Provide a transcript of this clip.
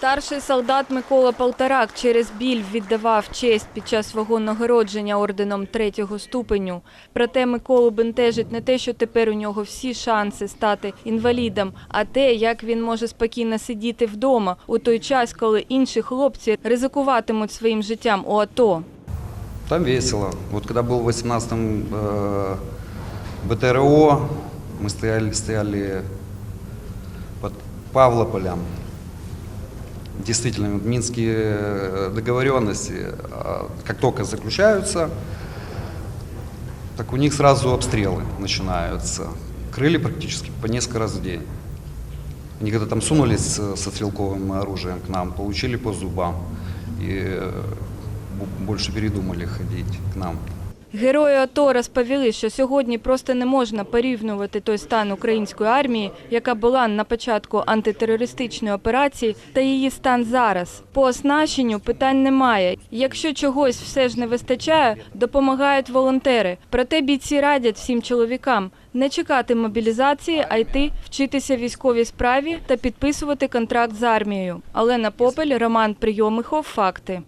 Старший солдат Микола Полторак через біль віддавав честь під час свого нагородження орденом третього ступеню. Проте Миколу бентежить не те, що тепер у нього всі шанси стати інвалідом, а те, як він може спокійно сидіти вдома у той час, коли інші хлопці ризикуватимуть своїм життям у АТО. Там весело. Вот когда был в 18-м э, БТРО, мы стояли, стояли под Павлополем. Действительно, минские э, договоренности, а, как только заключаются, так у них сразу обстрелы начинаются. Крыли практически по несколько раз в день. Они когда там сунулись э, со стрелковым оружием к нам, получили по зубам. И э, больше передумали ходить к нам. Герої АТО розповіли, що сьогодні просто не можна порівнювати той стан української армії, яка була на початку антитерористичної операції, та її стан зараз. По оснащенню питань немає. Якщо чогось все ж не вистачає, допомагають волонтери. Проте бійці радять всім чоловікам не чекати мобілізації, а йти вчитися військовій справі та підписувати контракт з армією. Олена Попель, Роман Прийомихов. Факти.